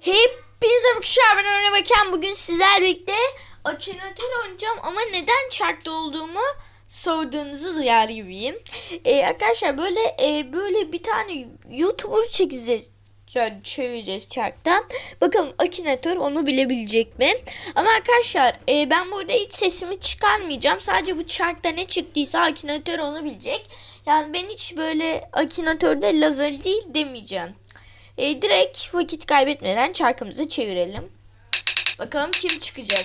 Hepinize arkadaşlar ben Öyle Bakan bugün sizlerle birlikte Akinator oynayacağım ama neden çarkta olduğumu sorduğunuzu duyar gibiyim. Ee, arkadaşlar böyle e, böyle bir tane YouTuber çekeceğiz çevireceğiz çarktan. Bakalım Akinator onu bilebilecek mi? Ama arkadaşlar e, ben burada hiç sesimi çıkarmayacağım. Sadece bu çarkta ne çıktıysa Akinator onu bilecek. Yani ben hiç böyle Akinator'da lazer değil demeyeceğim. E, direkt vakit kaybetmeden çarkımızı çevirelim. Bakalım kim çıkacak.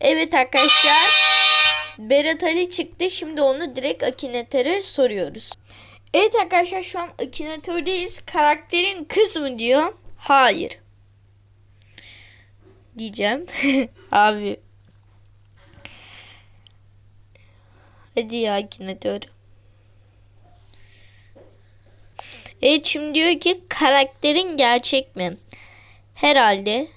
Evet arkadaşlar. Berat Ali çıktı. Şimdi onu direkt Akinator'a soruyoruz. Evet arkadaşlar şu an Akinator'dayız. Karakterin kız mı diyor. Hayır diyeceğim. Abi. Hadi ya Akinator. Evet şimdi diyor ki karakterin gerçek mi? Herhalde.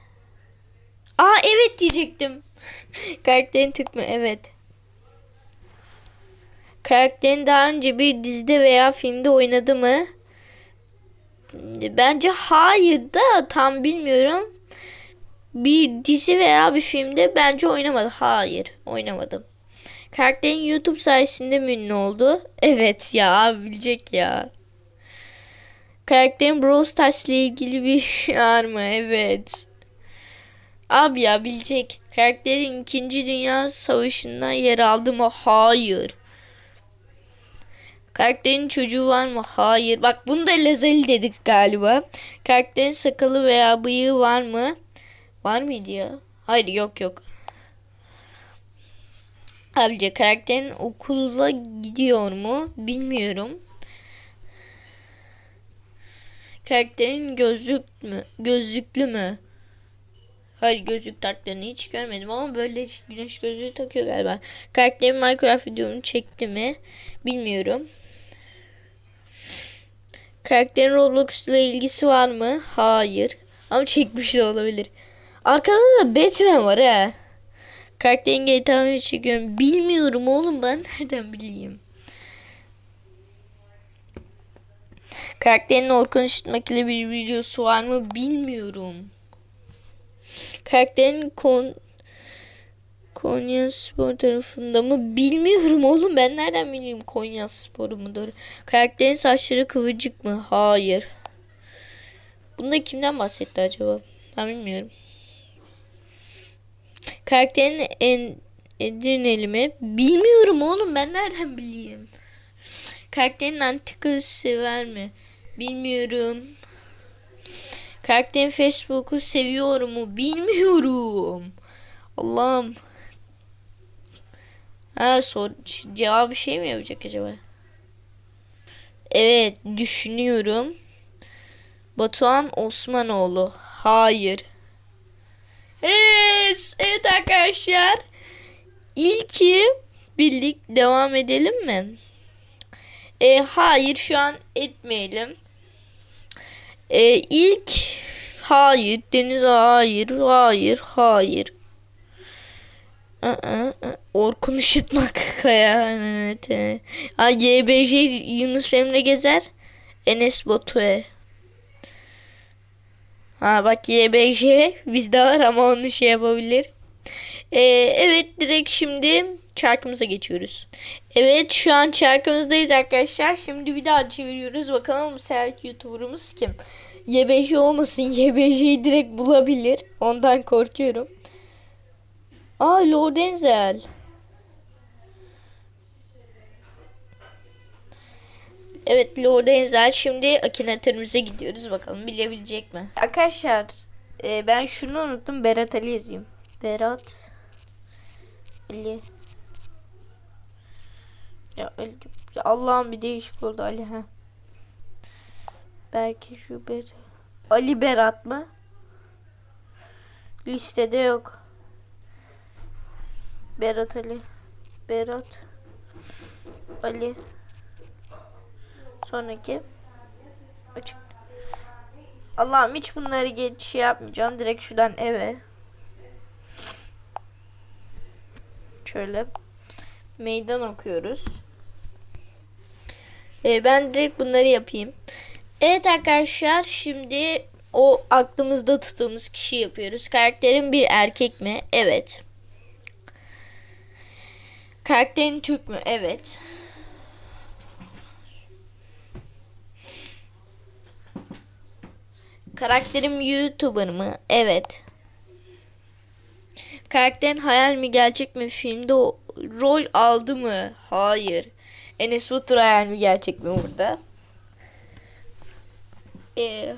Aa evet diyecektim. karakterin Türk mü? Evet. Karakterin daha önce bir dizide veya filmde oynadı mı? Bence hayır da tam bilmiyorum bir dizi veya bir filmde bence oynamadı. Hayır oynamadım. Karakterin YouTube sayesinde mi ünlü oldu? Evet ya bilecek ya. Karakterin Brawl Stars ile ilgili bir şey var mı? Evet. Abi ya bilecek. Karakterin 2. Dünya Savaşı'nda yer aldı mı? Hayır. Karakterin çocuğu var mı? Hayır. Bak bunu da Lazali dedik galiba. Karakterin sakalı veya bıyığı var mı? Var mıydı ya? Hayır yok yok. Abice karakterin okula gidiyor mu? Bilmiyorum. Karakterin gözlük mü? Gözlüklü mü? Hayır gözlük taktığını hiç görmedim ama böyle güneş gözlüğü takıyor galiba. Karakterin Minecraft videomu çekti mi? Bilmiyorum. Karakterin Roblox ile ilgisi var mı? Hayır. Ama çekmiş de olabilir. Arkada da Batman var ha. Karakterin GTA'nı çekiyorum. Bilmiyorum oğlum ben nereden bileyim. Karakterin Orkun Işıtmak ile bir videosu var mı bilmiyorum. Karakterin kon Konya Spor tarafında mı bilmiyorum oğlum ben nereden bileyim Konya Spor mudur? Karakterin saçları kıvırcık mı? Hayır. Bunda kimden bahsetti acaba? Ben bilmiyorum. Karakterin en Edirneli mi? Bilmiyorum oğlum ben nereden bileyim. Karakterin antika sever mi? Bilmiyorum. Karakterin Facebook'u seviyor mu? Bilmiyorum. Allah'ım. Ha sor cevabı şey mi yapacak acaba? Evet düşünüyorum. Batuhan Osmanoğlu. Hayır. Evet, evet arkadaşlar. İlki bildik devam edelim mi? E, hayır şu an etmeyelim. E, ilk hayır Deniz hayır hayır hayır. Aa, Orkun Işıtmak Kaya Mehmet. Ha, YBJ Yunus Emre Gezer Enes Batu'ya. Ha bak YBJ bizde var ama onu şey yapabilir. Ee, evet direkt şimdi çarkımıza geçiyoruz. Evet şu an çarkımızdayız arkadaşlar. Şimdi bir daha çeviriyoruz. Bakalım bu seferki YouTuber'ımız kim? YBJ olmasın. YBJ'yi direkt bulabilir. Ondan korkuyorum. Aa Lodenzel. Evet Lord Enzel şimdi akinatörümüze gidiyoruz bakalım bilebilecek mi? Arkadaşlar e, ben şunu unuttum Berat Ali yazayım. Berat Ali Ya, ya Allah'ım bir değişik oldu Ali ha. Belki şu Berat Ali Berat mı? Listede yok. Berat Ali Berat Ali Sonraki açık. Allah'ım hiç bunları geç şey yapmayacağım. Direkt şuradan eve. Şöyle meydan okuyoruz. Ee, ben direkt bunları yapayım. Evet arkadaşlar şimdi o aklımızda tuttuğumuz kişi yapıyoruz. Karakterin bir erkek mi? Evet. Karakterin Türk mü? Evet. Karakterim YouTuber mı? Evet. Karakterin hayal mi gerçek mi filmde o rol aldı mı? Hayır. Enes Batur hayal mi gerçek mi burada? Ee,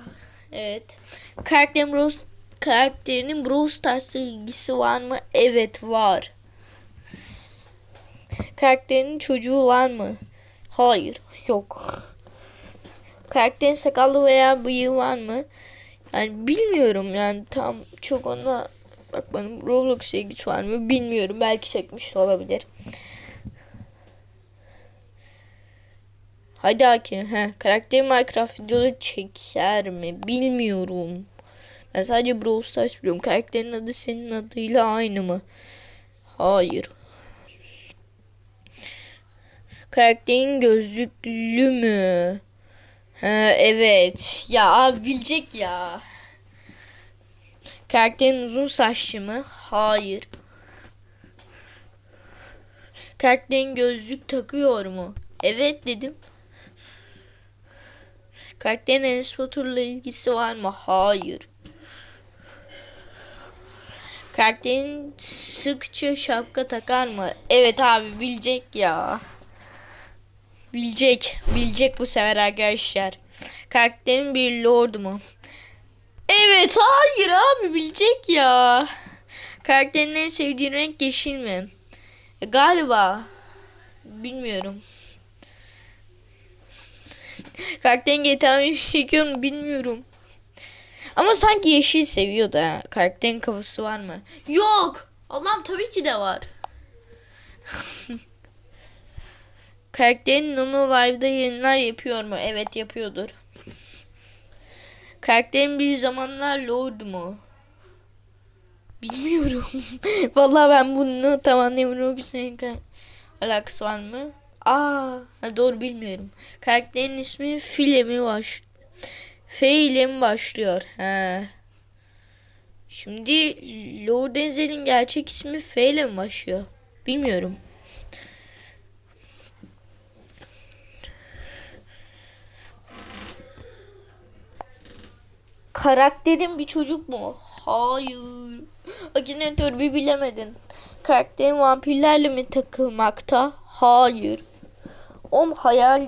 evet. Karakterin Rose karakterinin Brawl Stars'la ilgisi var mı? Evet var. Karakterinin çocuğu var mı? Hayır, yok. Karakterin sakallı veya bıyığı var mı? Yani bilmiyorum yani tam çok ona bakmadım. Roblox ilgisi var mı bilmiyorum. Belki çekmiş olabilir. Hadi Aki. He, karakter Minecraft videoları çeker mi? Bilmiyorum. Ben sadece Brawl Stars biliyorum. Karakterin adı senin adıyla aynı mı? Hayır. Karakterin gözlüklü mü? Ha, evet. Ya abi bilecek ya. Karakterin uzun saçlı mı? Hayır. Karakterin gözlük takıyor mu? Evet dedim. Karakterin Enes Batur'la ilgisi var mı? Hayır. Karakterin sıkça şapka takar mı? Evet abi bilecek ya. Bilecek. Bilecek bu sefer arkadaşlar. Karakterin bir lord mu? Evet hayır abi bilecek ya. Karakterin en sevdiğin renk yeşil mi? E, galiba. Bilmiyorum. Karakterin GTA'yı çekiyor mu bilmiyorum. Ama sanki yeşil seviyor da. Karakterin kafası var mı? Yok. Allah'ım tabii ki de var. Karakterin Nono Live'da yayınlar yapıyor mu? Evet yapıyordur. Karakterin bir zamanlar Lord mu? Bilmiyorum. Vallahi ben bunu tam anlayamıyorum. Bir senin alakası var mı? Aa, doğru bilmiyorum. Karakterin ismi File mi baş? F mi başlıyor? He. Şimdi Lord Denzel'in gerçek ismi F mi başlıyor? Bilmiyorum. Karakterin bir çocuk mu? Hayır. Akinator bir bilemedin. Karakterin vampirlerle mi takılmakta? Hayır. Om hayal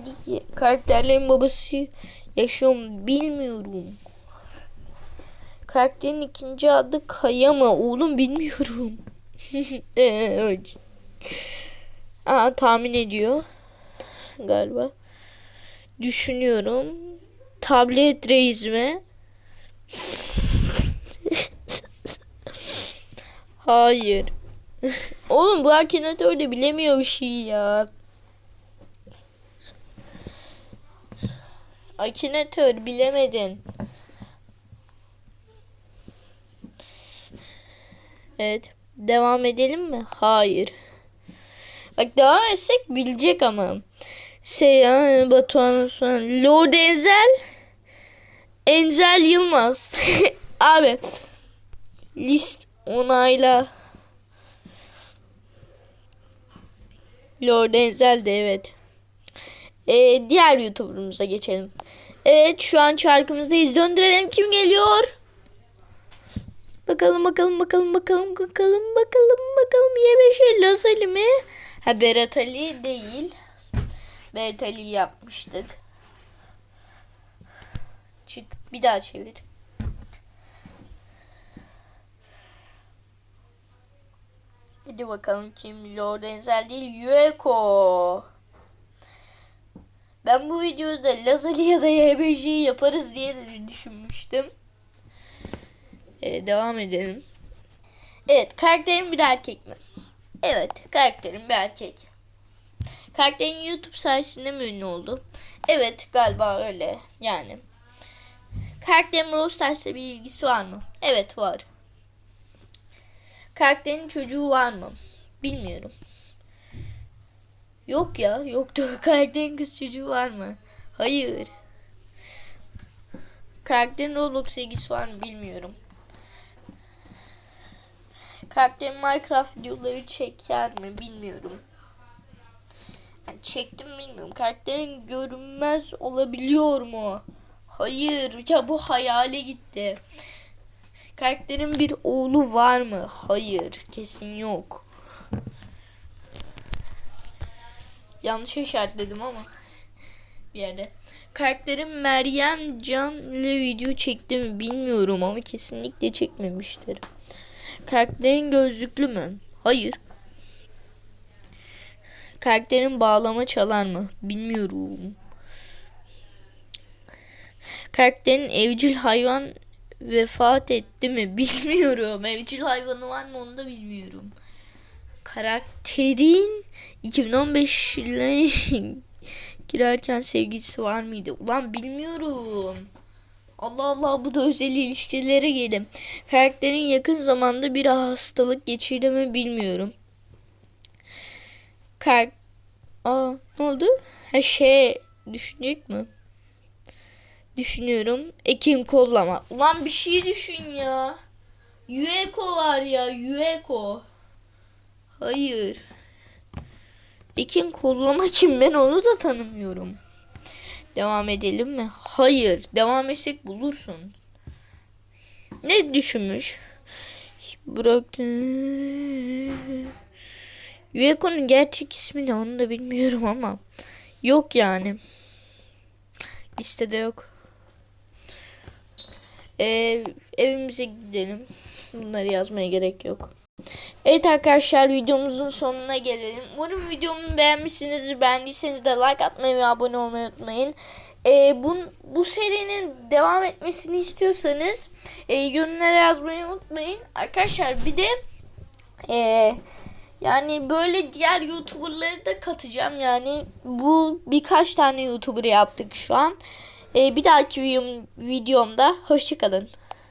karakterlerin babası yaşıyor mu bilmiyorum. Karakterin ikinci adı Kaya mı? Oğlum bilmiyorum. evet. Aa, tahmin ediyor. Galiba. Düşünüyorum. Tablet reis mi? Hayır. Oğlum bu Akinator da bilemiyor bir şey ya. Akinator bilemedin. Evet. Devam edelim mi? Hayır. Bak devam etsek bilecek ama. Seyhan Batuhan Osman. Lord Enzel. Enzel Yılmaz. Abi. List onayla. Lord Enzel de evet. Ee, diğer YouTuber'ımıza geçelim. Evet şu an şarkımızdayız. Döndürelim kim geliyor? Bakalım bakalım bakalım bakalım bakalım bakalım bakalım YBŞ Lazali mi? Ha Berat Ali değil. Berat Ali yapmıştık. Çık bir daha çevir. Hadi bakalım kim? Lord Enzel değil. Yueko. Ben bu videoda Lazali ya da YBJ'yi yaparız diye düşünmüştüm. Ee, devam edelim. Evet karakterim bir erkek mi? Evet karakterim bir erkek. Karakterin YouTube sayesinde mi ünlü oldu? Evet galiba öyle yani. Karakterin Brawl Stars'la bir ilgisi var mı? Evet var. Karakterin çocuğu var mı? Bilmiyorum. Yok ya yoktu. Karakterin kız çocuğu var mı? Hayır. Karakterin Roblox sevgisi var mı bilmiyorum. Karakterin Minecraft videoları çeker mi bilmiyorum. Yani çektim bilmiyorum. Karakterin görünmez olabiliyor mu? Hayır. Ya bu hayale gitti. Karakterin bir oğlu var mı? Hayır. Kesin yok. Yanlış işaretledim ama bir yerde. Karakterin Meryem Can ile video çekti mi bilmiyorum ama kesinlikle çekmemiştir. Karakterin gözlüklü mü? Hayır. Karakterin bağlama çalar mı? Bilmiyorum. Karakterin evcil hayvan vefat etti mi? Bilmiyorum. Evcil hayvanı var mı onu da bilmiyorum. Karakterin 2015 ile girerken sevgilisi var mıydı? Ulan bilmiyorum. Allah Allah bu da özel ilişkilere gelin. Karakterin yakın zamanda bir hastalık geçirdi mi bilmiyorum. Kar Aa ne oldu? Ha şey düşünecek mi? Düşünüyorum. Ekin kollama. Ulan bir şey düşün ya. Yueko var ya Yueko. Hayır. Ekin kollama kim ben onu da tanımıyorum. Devam edelim mi? Hayır. Devam etsek bulursun. Ne düşünmüş? Bıraktı. Yueko'nun gerçek ismi ne onu da bilmiyorum ama. Yok yani. Listede yok. Ee, evimize gidelim. Bunları yazmaya gerek yok. Evet arkadaşlar videomuzun sonuna gelelim. Umarım videomu beğenmişsinizdir. Beğendiyseniz de like atmayı ve abone olmayı unutmayın. Ee, bu, bu serinin devam etmesini istiyorsanız e, yorumlara yazmayı unutmayın. Arkadaşlar bir de e, yani böyle diğer youtuberları da katacağım. Yani bu birkaç tane youtuber yaptık şu an. E, bir dahaki videom, videomda hoşçakalın.